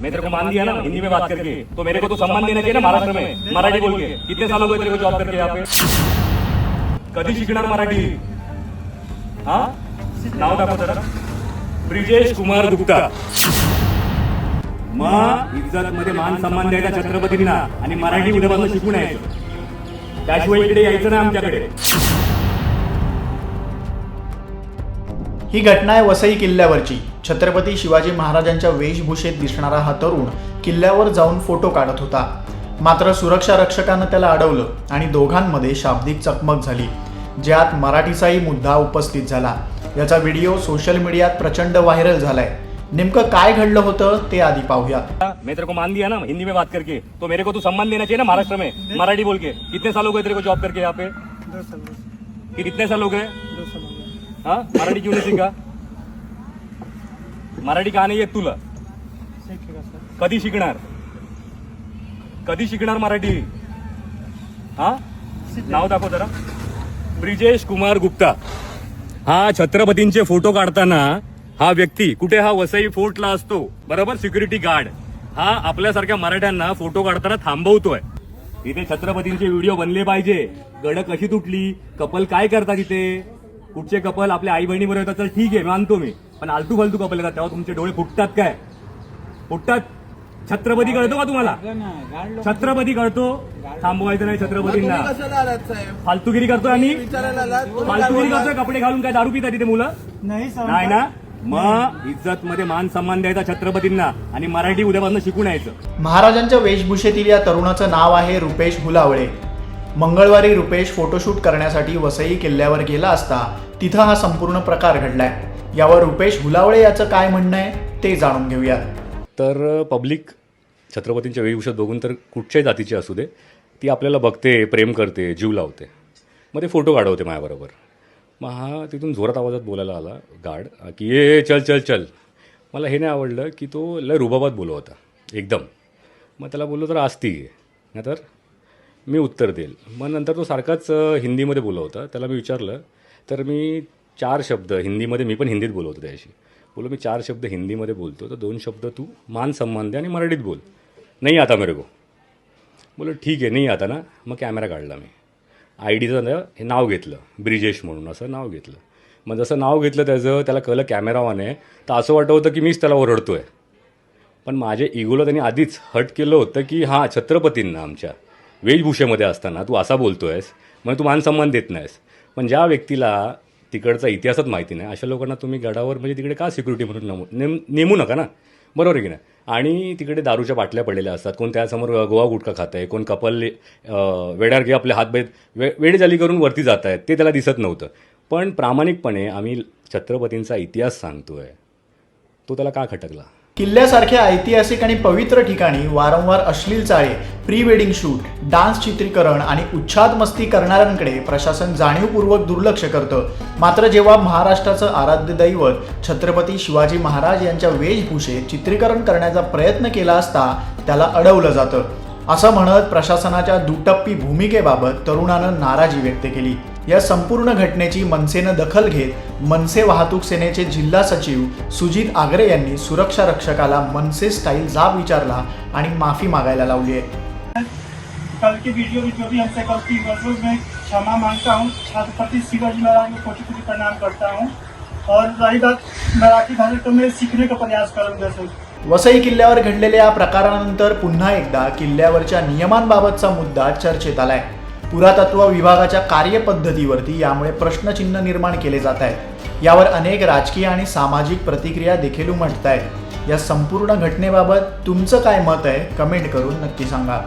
मैं तेरे को मान दिया ना हिंदी में बात करके। तो मेरे को तो सम्मान देना चाहिए ना महाराष्ट्र में। मराठी बोल के। कितने साल हो गए तेरे को जॉब करके यहाँ पे? कधी शिकणार मराठी? हा? नाव दाखव जरा। ब्रिजेश कुमार गुप्ता। मग इज्जत मध्ये मान सन्मान द्यायचा छत्रपतींना आणि मराठी उद्यापासून शिकून यायचं त्याशिवाय इकडे यायचं ना आमच्याकडे. ही घटना आहे वसई किल्ल्यावरची. छत्रपती शिवाजी महाराजांच्या वेशभूषेत दिसणारा हा तरुण किल्ल्यावर जाऊन फोटो काढत होता. मात्र सुरक्षा रक्षकानं त्याला अडवलं आणि दोघांमध्ये शाब्दिक चकमक झाली. ज्यात मराठीचाही मुद्दा उपस्थित झाला. याचा व्हिडिओ सोशल मीडियात प्रचंड व्हायरल झालाय. नेमकं काय घडलं होतं ते आधी पाहूया. मैं तेरे को मान दिया ना हिंदी में बात करके. तो मेरे को तो सम्मान देना चाहिए ना महाराष्ट्र में. मराठी बोल के. कितने साल हो गए तेरे को जॉब करके यहाँ पे? कितने साल हो गए? हा? मराठी घेऊन नहीं का मराठी का नाही येत तुला. कधी शिकणार? कधी शिकणार मराठी? हा? नाव दाखव जरा. ब्रिजेश कुमार गुप्ता. हा छत्रपतींचे फोटो काढताना हा व्यक्ती कुठे हा वसई फोर्टला असतो बरोबर? Security guard. हा आपल्यासारख्या मराठ्यांना फोटो काढताना थांबवतोय. इथे छत्रपतींचे व्हिडिओ बनले पाहिजे. गड कशी तुटली? कपल काय करतात तिथे कुठचे कपल आपल्या आई बहिणी बरोबर येतात तर ठीक आहे मानतो मी. पण आलतू फालतू कपल येतात तेव्हा तुमचे डोळे फुटतात काय? फुटतात? छत्रपती कळतो का तुम्हाला? छत्रपती कळतो? थांबवायचं नाही छत्रपतींना. कशाला आलात साहेब? फालतूगिरी करतोय आणि फालतूगिरी? करतोय? कपडे घालून काय दारू पितात तिथे मुलं? नहीं सर नाही ना? मग इज्जत मध्ये मान सन्मान द्यायचा छत्रपतींना आणि मराठी उद्यापासून शिकून यायचं. महाराजांच्या वेशभूषेतील या तरुणाचं नाव आहे रुपेश हुलावळे. मंगळवारी रुपेश फोटोशूट करण्यासाठी वसई किल्ल्यावर गेला असता तिथं हा संपूर्ण प्रकार घडलाय. यावर रुपेश हुलावळे याचं काय म्हणणं आहे ते जाणून घेऊया. तर पब्लिक छत्रपतींच्या वेशभूषेत बघून तर कुठच्याही जातीची असू दे ती आपल्याला बघते प्रेम करते जीव लावते. मग ते फोटो काढवते माझ्याबरोबर मग हा तिथून जोरात आवाजात बोलायला आला गार्ड की ये चल चल चल. मला हे नाही आवडलं की तो लय रुबाबात बोलत होता एकदम. मग त्याला बोललो तर आस्ती नाही तर मी उत्तर देईल. मग नंतर तो सारखाच हिंदीमध्ये बोलवता होता त्याला मी विचारलं तर मी चार शब्द हिंदीमध्ये मी पण हिंदीत बोलवतो त्याशी बोलो मी चार शब्द हिंदीमध्ये बोलतो तर दोन शब्द तू मान सन्मान दे आणि मराठीत बोल. नाही आता मेरे को. बोलो ठीक आहे नाही आता ना. मग कॅमेरा काढला मी. आय डीचं हे नाव घेतलं ब्रिजेश म्हणून असं नाव घेतलं. मग जसं नाव घेतलं त्याचं त्याला कळलं कॅमेरावान आहे. तर असं वाटत होतं की मीच त्याला ओरडतो आहे पण माझ्या इगोला त्यांनी आधीच हट केलं होतं की हां छत्रपतींना आमच्या वेशभूषेमध्ये असताना तू असा बोलतो आहेस मग तू मानसन्मान देत नाहीस. पण ज्या व्यक्तीला तिकडचा इतिहासच माहिती नाही अशा लोकांना तुम्ही गडावर म्हणजे तिकडे का सिक्युरिटी म्हणून नमू नेम नेमू नका ना? बरोबर आहे की नाही? आणि तिकडे दारूच्या बाटल्या पडलेल्या असतात कोण त्यासमोर गोवा गुटखा खात आहे कोण कपल वेड्यावर घे आपले हातबैत वे वेडजाली करून वरती जात आहेत ते त्याला दिसत नव्हतं. पण प्रामाणिकपणे आम्ही छत्रपतींचा इतिहास सांगतो आहे तो त्याला का खटकला? किल्ल्यासारख्या ऐतिहासिक आणि पवित्र ठिकाणी वारंवार अश्लील चाळे प्री वेडिंग शूट डान्स चित्रीकरण आणि उच्छाद मस्ती करणाऱ्यांकडे प्रशासन जाणीवपूर्वक दुर्लक्ष करतं. मात्र जेव्हा महाराष्ट्राचं आराध्य दैवत छत्रपती शिवाजी महाराज यांच्या वेशभूषेत चित्रीकरण करण्याचा प्रयत्न केला असता त्याला अडवलं जातं. असं म्हणत प्रशासनाच्या दुटप्पी भूमिकेबाबत तरुणानं नाराजी व्यक्त केली. या संपूर्ण घटनेची मनसेनं दखल घेत मनसे वाहतूक सेनेचे जिल्हा सचिव सुजित आगरे यांनी सुरक्षा रक्षकाला मनसे स्टाईल जाब विचारला आणि माफी मागायला लावली आहे. कल की वीडियो में जो भी हमसे गलती हुई मैं क्षमा मांगता हूँ छत्रपति शिवाजी महाराज को कोटि कोटि प्रणाम करता हूँ। और रही बात मराठी भाषा तो मैं सीखने का प्रयास करूँगा सर। वसई किल्ल्यावर घडलेल्या या प्रकारानंतर पुन्हा एकदा किल्ल्यावरच्या नियमांबाबतचा मुद्दा चर्चेत आलाय. पुरातत्व विभागाच्या कार्यपद्धतीवरती यामुळे प्रश्नचिन्ह निर्माण केले जात आहेत. यावर अनेक राजकीय आणि सामाजिक प्रतिक्रिया देखील उमटत आहेत या संपूर्ण घटनेबाबत तुमचं काय मत आहे कमेंट करून नक्की सांगा.